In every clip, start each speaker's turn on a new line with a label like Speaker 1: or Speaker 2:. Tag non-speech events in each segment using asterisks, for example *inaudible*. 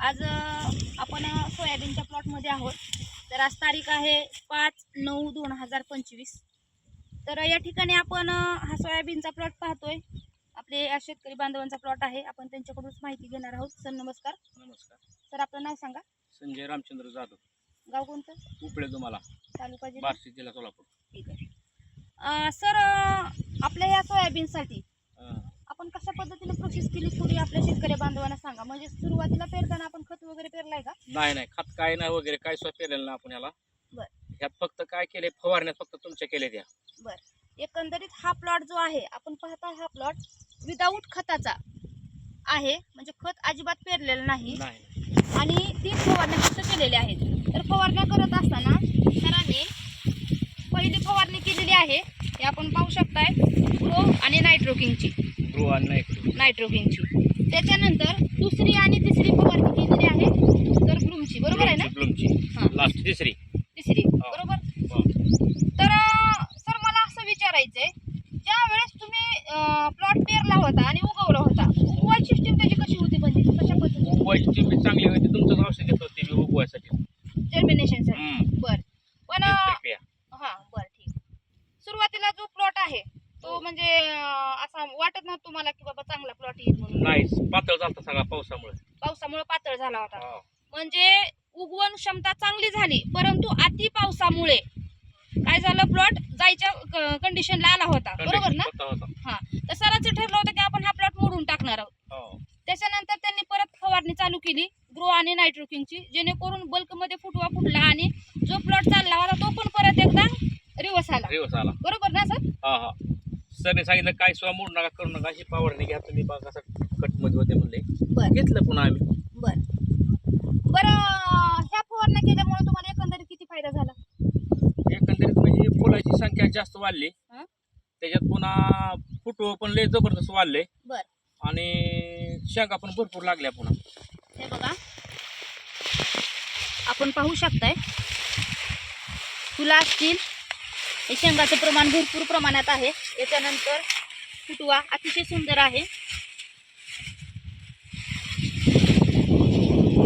Speaker 1: आज आपण सोयाबीनच्या प्लॉटमध्ये आहोत. तर आज तारीख आहे पाच नऊ दोन हजार पंचवीस. तर या ठिकाणी आपण हा सोयाबीनचा प्लॉट पाहतोय. आपले या शेतकरी बांधवांचा प्लॉट आहे. आपण त्यांच्याकडूनच माहिती घेणार आहोत. सर नमस्कार.
Speaker 2: नमस्कार.
Speaker 1: सर आपलं नाव सांगा.
Speaker 2: संजय रामचंद्र जाधव.
Speaker 1: गाव कोणतं?
Speaker 2: उपळे तुम्हाला
Speaker 1: तालुका जिल्हा?
Speaker 2: बार्शी जिल्हा सोलापूर.
Speaker 1: ठीक आहे. अ, सर अ, आपल्या या सोयाबीनसाठी
Speaker 2: अं,
Speaker 1: आपण कशा पद्धतीने प्रोसेस केली थोडी आपल्या शेतकरी बांधवांना सांगा. म्हणजे सुरुवातीला पेरताना आपण खत वगैरे पेरलाय का?
Speaker 2: नाही नाही. खत काय नाही वगैरे काय स्वतः पेरेल ना आपण याला.
Speaker 1: बर.
Speaker 2: ह्यात फक्त काय केले फवारण्यात फक्त तुमच्या केले त्या.
Speaker 1: एकंदरीत हा प्लॉट जो आहे आपण पाहता हा प्लॉट विदाऊट खताचा आहे. म्हणजे खत अजिबात पेरलेलं नाही.
Speaker 2: नाही.
Speaker 1: आणि तीन फवारण्या फक्त केलेल्या आहेत. तर फवारण्या करत असताना सरांनी पहिली फवारणी केलेली आहे. हे आपण पाहू शकताय. ग्रो आणि नायट्रोकिंगची
Speaker 2: गृह आणि.
Speaker 1: नायट्रोकिंगची त्याच्यानंतर दुसरी आणि तिसरी फवारणी केलेली आहे तर ग्लूमची बरोबर आहे ना?
Speaker 2: ब्लूमची
Speaker 1: हां.
Speaker 2: लास्ट तिसरी.
Speaker 1: तिसरी. बरोबर. तर सर मला असं विचारायचंय ज्या वेळेस तुम्ही प्लॉट पेरला होता आणि उगवला होता उगवाय सिस्टीम त्याची कशी होती म्हणजे कशा पद्धतीने?
Speaker 2: उगवायची चांगली होती तुमचंच औषध घेत होती मी उगवायसाठी.
Speaker 1: जर्मिनेशनसाठी
Speaker 2: हम्म.
Speaker 1: बर. पण
Speaker 2: तेच
Speaker 1: अं,
Speaker 2: प्रक्रिया.
Speaker 1: हा बर ठीक सुरुवातीला जो प्लॉट आहे तो
Speaker 2: हो.
Speaker 1: म्हणजे वाटत नव्हतं तुम्हाला की बाबा चांगला प्लॉट येईल म्हणून.
Speaker 2: नाही पातळ झालता सगळा पावसामुळे.
Speaker 1: पावसामुळे पातळ झाला होता. म्हणजे उगवण क्षमता चांगली झाली परंतु अति पावसामुळे काय झालं प्लॉट जायच्या कंडिशनला आला होता. बरोबर ना? हा. तर सरांचं ठरलं होतं की आपण हा प्लॉट मोडून टाकणार आहोत.
Speaker 2: हो.
Speaker 1: त्याच्यानंतर त्यांनी परत फवारणी चालू केली ग्रो आणि नायट्रोकिंगची जेणेकरून बल्कमध्ये फुटवा फुटला आणि जो प्लॉट चालला होता तो पण परत एकदा रिवर्स आला.
Speaker 2: दिवस आला.
Speaker 1: बरोबर ना सर?
Speaker 2: सरने सांगितलं काय सुद्धा मोड नका करू नका ही फवारणी घ्या तुम्ही बघा कसं कटमध्ये होते म्हणले.
Speaker 1: बर.
Speaker 2: घेतलं पुन्हा आम्ही.
Speaker 1: बर. बरं ह्या फवारण्या केल्यामुळे तुम्हाला एकंदरीत किती फायदा झाला?
Speaker 2: एकंदरीत म्हणजे फुलाची संख्या जास्त वाढली.
Speaker 1: हं?
Speaker 2: त्याच्यात पुन्हा फुटवं पण लय जबरदस्त वाढले
Speaker 1: बर.
Speaker 2: आणि शेंगा पण भरपूर लागल्या पुन्हा.
Speaker 1: हे बघा. आपण पाहू शकताय. फुलं असतील हे शेंगाचं प्रमाण भरपूर प्रमाणात आहे. याच्यानंतर फुटवा अतिशय सुंदर आहे.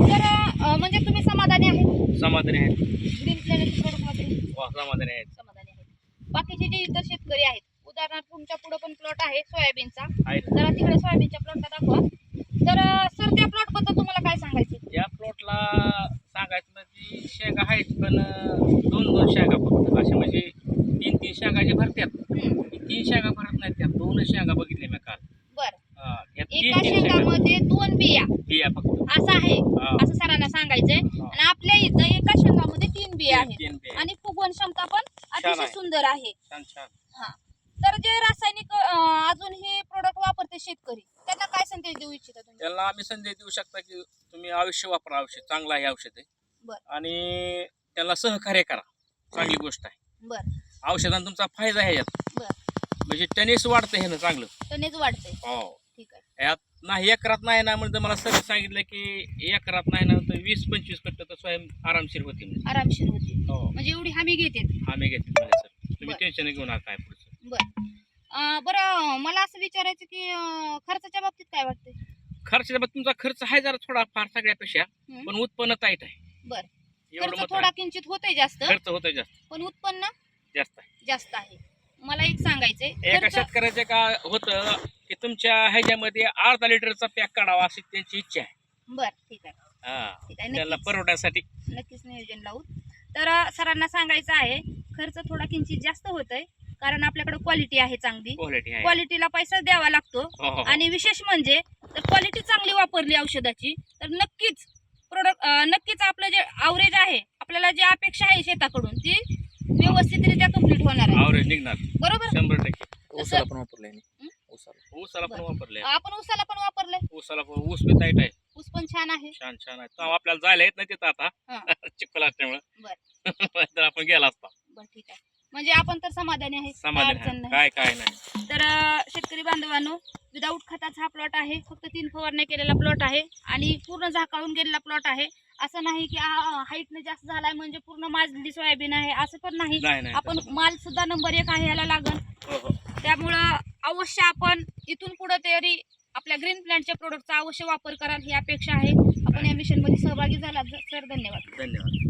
Speaker 1: तर अं, म्हणजे तुम्ही समाधानी आहेत?
Speaker 2: समाधानी आहेत.
Speaker 1: ग्रीन प्लॅनेट प्रोडक्टमध्ये
Speaker 2: वा समाधानी आहेत.
Speaker 1: समाधानी आहेत. बाकीचे जे इतर शेतकरी आहेत उदाहरणार्थ तुमच्यापुढे पण प्लॉट आहे सोयाबीनचा.
Speaker 2: आहेत.
Speaker 1: जरा तिकडे सोयाबीनच्या प्लॉटला दाखवा तर सर त्या प्लॉटबद्दल तुम्हाला काय सांगायचं
Speaker 2: या प्लॉटला सांगायचं म्हणजे शेंगा आहेत पण अं, दोन दोन शेंगा फक्त असे म्हणजे तीन तीन शेंगा जे भरतात
Speaker 1: हम्म,
Speaker 2: ती तीन शेंगा भरत नाहीत त्या दोन शेंगा बघितल्या मी काल?
Speaker 1: बर.
Speaker 2: हा, या तीन
Speaker 1: एका
Speaker 2: शेंगा.
Speaker 1: शेंगामध्ये दोन बिया.
Speaker 2: बिया फक्त.
Speaker 1: असं आहे.
Speaker 2: हा.
Speaker 1: असं सरांना सांगायचंय.
Speaker 2: हा.
Speaker 1: आणि आपल्या इथं एका शेंगामध्ये तीन बिया आहेत.
Speaker 2: तीन बिया.
Speaker 1: आणि फुगवण क्षमता पण अतिशय
Speaker 2: आहे.
Speaker 1: सुंदर आहे.
Speaker 2: छान छान.
Speaker 1: हा. तर जे रासायनिक अं, अजून हे प्रोडक्ट वापरते शेतकरी त्यांना काय संदेश देऊ इच्छिता तुम्ही?
Speaker 2: त्याला आम्ही संदेश देऊ शकता की तुम्ही अवश्य वापरा औषध. चांगलं आहे औषध. आहे
Speaker 1: बर.
Speaker 2: आणि त्याला सहकार्य करा. चांगली गोष्ट आहे.
Speaker 1: बर.
Speaker 2: औषधांना तुमचा फायदा आहे यात.
Speaker 1: बर
Speaker 2: म्हणजे टेनिस वाढतं हे ना चांगलं.
Speaker 1: टनेज वाढते
Speaker 2: हो.
Speaker 1: ठीक आहे.
Speaker 2: यात नाही एकरात नाही ना म्हणजे मला सर सांगितलं की एकरात नाही ना तर वीस पंचवीस कट्ट तर स्वयं आरामशीर होती म्हणजे
Speaker 1: आरामशीर होते
Speaker 2: हो.
Speaker 1: म्हणजे एवढी हमी घेते
Speaker 2: आम्ही घेतली म्हणजे सर. तुम्ही
Speaker 1: बर.
Speaker 2: टेन्शन घेऊ नका काय पुढचं.
Speaker 1: बर. मला असं विचारायचं की अं, खर्चाच्या बाबतीत काय वाटतंय?
Speaker 2: खर्च तुमचा खर्च आहे जरा थोडा फार सगळ्यापेक्षा
Speaker 1: हम्म.
Speaker 2: पण उत्पन्न टाईट आहे.
Speaker 1: बर.
Speaker 2: एवढं
Speaker 1: खर्च
Speaker 2: मत
Speaker 1: थोडा
Speaker 2: आहे.
Speaker 1: किंचित होतंय जास्त.
Speaker 2: खर्च होतोय जास्त.
Speaker 1: पण उत्पन्न
Speaker 2: जास्त आहे.
Speaker 1: जास्त आहे. मला एक सांगायचंय.
Speaker 2: एका शेतकऱ्याचं का होतं की तुमच्या ह्याच्यामध्ये अर्धा लिटरचा पॅक काढावा अशी त्यांची इच्छा आहे.
Speaker 1: बर ठीक आहे.
Speaker 2: हा
Speaker 1: ठीक आहे
Speaker 2: त्याला
Speaker 1: नक्कीच.
Speaker 2: परवडण्यासाठी.
Speaker 1: नक्कीच नियोजन लावू. तर अं, सरांना सांगायचं आहे खर्च थोडा किंचित जास्त होतोय कारण आपल्याकडे क्वालिटी आहे चांगली.
Speaker 2: क्वालिटी आहे.
Speaker 1: क्वालिटीला पैसा द्यावा लागतो.
Speaker 2: हो, हो, हो.
Speaker 1: आणि विशेष म्हणजे जर क्वालिटी चांगली वापरली औषधाची तर नक्कीच प्रोडक्ट नक्कीच आपलं जे आवरेज आहे आपल्याला जी अपेक्षा आहे शेताकडून ती व्यवस्थितरित्या कंप्लीट होणार आहे.
Speaker 2: आवरेज निघणार.
Speaker 1: बरोबर?
Speaker 2: शंभर टक्के.
Speaker 1: ऊसाला
Speaker 3: पण वापरलंय
Speaker 1: हं?
Speaker 3: ऊसाला.
Speaker 2: ऊसाला पण वापरले
Speaker 1: आपण ऊसाला पण वापरलंय?
Speaker 2: ऊसाला पण ऊस बी टाईट आहे.
Speaker 1: ऊस पण छान आहे.
Speaker 2: छान छान आहे. आपल्याला जायला येत नाही तिथं आता.
Speaker 1: हा. *laughs*
Speaker 2: चिखल असल्यामुळे.
Speaker 1: बर. *laughs*
Speaker 2: तर आपण गेला असता.
Speaker 1: बर ठीक आहे. म्हणजे आपण तर समाधानी आहे. काय
Speaker 2: समाधान
Speaker 1: अडचण
Speaker 2: आहे.
Speaker 1: नाही.
Speaker 2: काय काय नाही.
Speaker 1: तर अं, शेतकरी बांधवांनो विदाऊट खताचा हा प्लॉट आहे. फक्त तीन फवारण्या केलेला प्लॉट आहे. आणि पूर्ण झाकाळून गेलेला प्लॉट आहे. असं नाही की हाईटने जास्त झालाय म्हणजे पूर्ण माजली सोयाबीन आहे. असं पण नाही. आपण माल सुद्धा नंबर एक आहे याला लागल.
Speaker 2: हो, हो.
Speaker 1: त्यामुळं अवश्य आपण इथून पुढे तरी आपल्या ग्रीन प्लॅन्टच्या प्रोडक्टचा अवश्य वापर कराल ही अपेक्षा आहे. आपण या मिशनमध्ये सहभागी झालात. सर धन्यवाद.
Speaker 2: धन्यवाद.